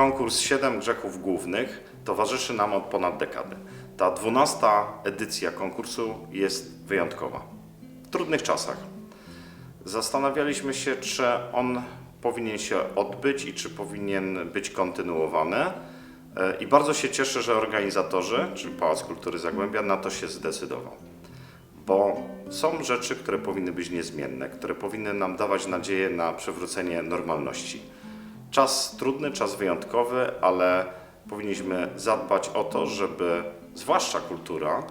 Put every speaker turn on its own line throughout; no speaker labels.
konkurs Siedem Grzechów Głównych towarzyszy nam od ponad dekady. Ta dwunasta edycja konkursu jest wyjątkowa. W trudnych czasach. Zastanawialiśmy się, czy on powinien się odbyć i czy powinien być kontynuowany. E, I bardzo się cieszę, że organizatorzy, czyli Pałac Kultury Zagłębia, na to się zdecydował. Bo są rzeczy, które powinny być niezmienne, które powinny nam dawać nadzieję na przywrócenie normalności. Czas trudny, czas wyjątkowy, ale powinniśmy zadbać o to, żeby zwłaszcza kultura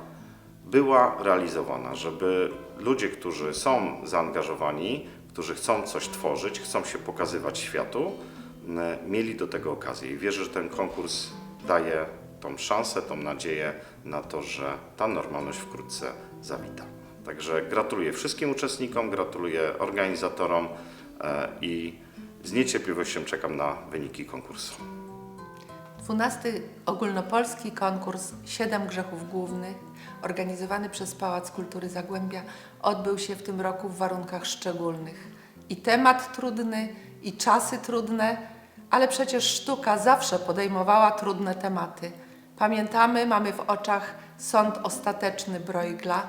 była realizowana, żeby ludzie, którzy są zaangażowani, którzy chcą coś tworzyć, chcą się pokazywać światu, m, mieli do tego okazję. I wierzę, że ten konkurs daje tą szansę, tą nadzieję na to, że ta normalność wkrótce zawita. Także gratuluję wszystkim uczestnikom, gratuluję organizatorom e, i z niecierpliwością czekam na wyniki konkursu.
12 ogólnopolski konkurs Siedem Grzechów Głównych, organizowany przez Pałac Kultury Zagłębia, odbył się w tym roku w warunkach szczególnych. I temat trudny, i czasy trudne, ale przecież sztuka zawsze podejmowała trudne tematy. Pamiętamy, mamy w oczach sąd ostateczny Bruegla.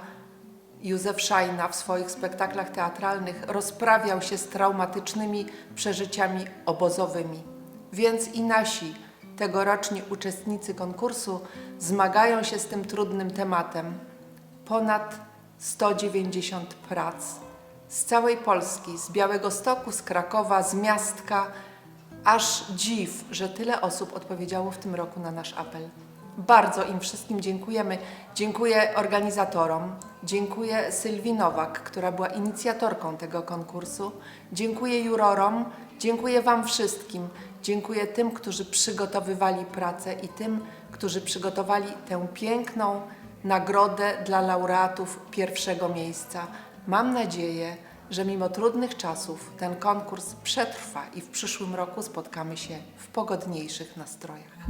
Józef Szajna w swoich spektaklach teatralnych rozprawiał się z traumatycznymi przeżyciami obozowymi. Więc i nasi tegoroczni uczestnicy konkursu zmagają się z tym trudnym tematem. Ponad 190 prac z całej Polski, z Białego Stoku, z Krakowa, z Miastka. Aż dziw, że tyle osób odpowiedziało w tym roku na nasz apel. Bardzo im wszystkim dziękujemy. Dziękuję organizatorom, dziękuję Sylwii Nowak, która była inicjatorką tego konkursu. Dziękuję jurorom, dziękuję Wam wszystkim. Dziękuję tym, którzy przygotowywali pracę i tym, którzy przygotowali tę piękną nagrodę dla laureatów pierwszego miejsca. Mam nadzieję, że mimo trudnych czasów ten konkurs przetrwa i w przyszłym roku spotkamy się w pogodniejszych nastrojach.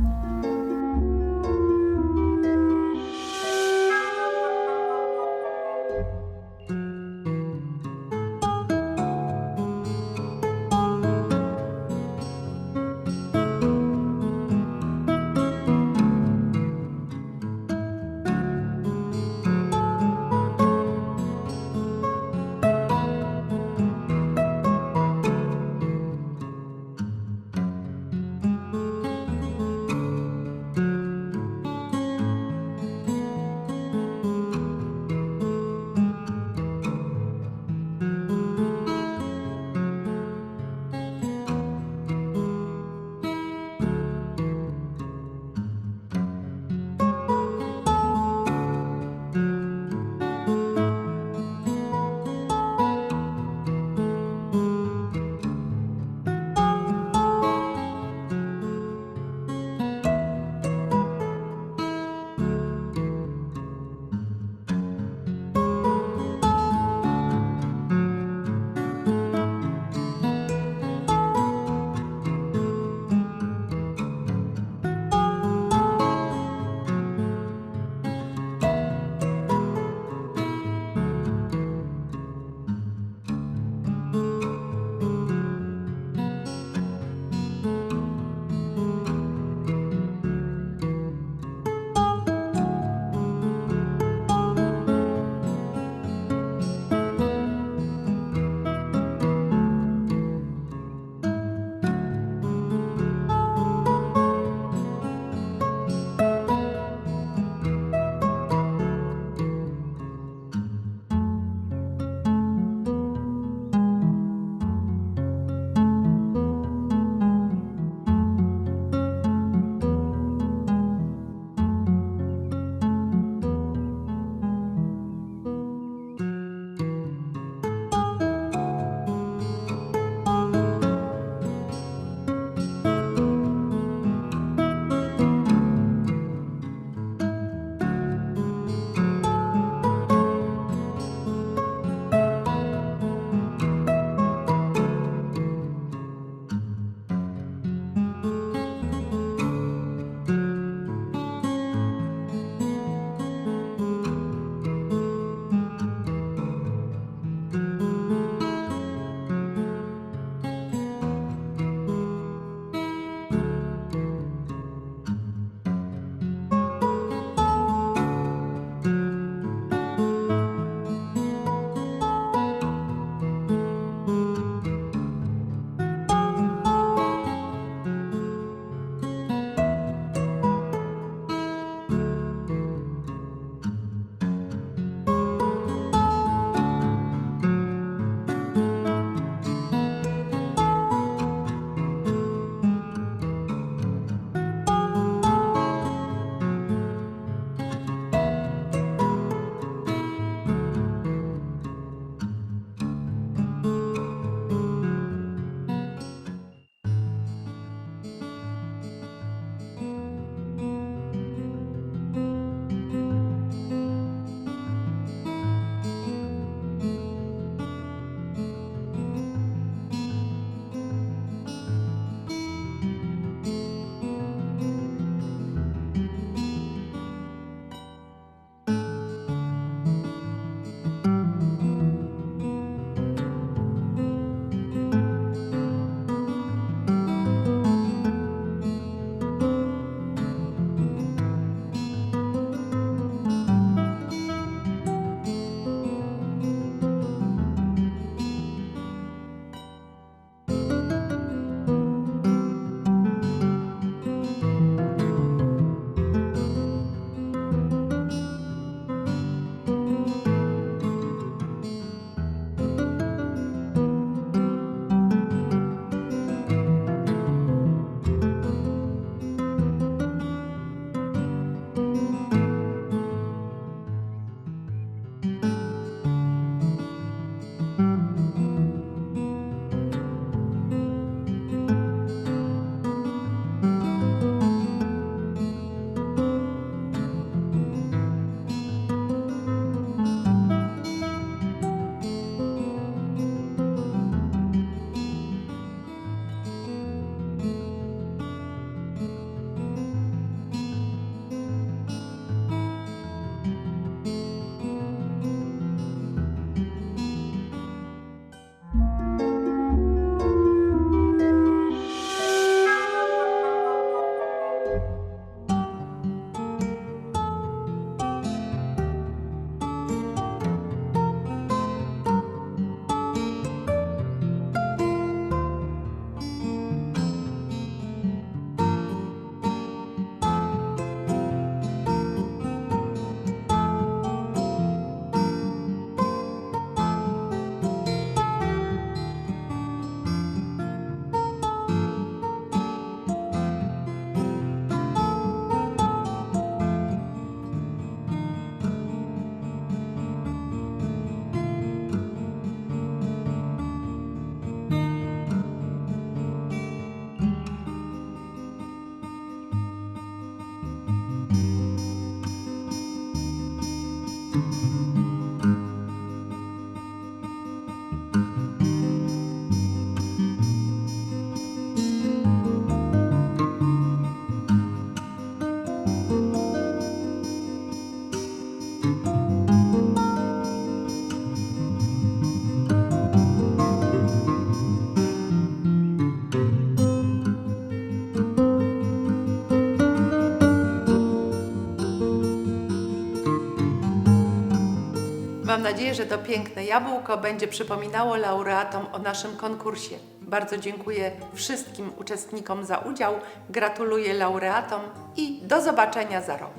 Mam nadzieję, że to piękne jabłko będzie przypominało laureatom o naszym konkursie. Bardzo dziękuję wszystkim uczestnikom za udział, gratuluję laureatom i do zobaczenia za rok.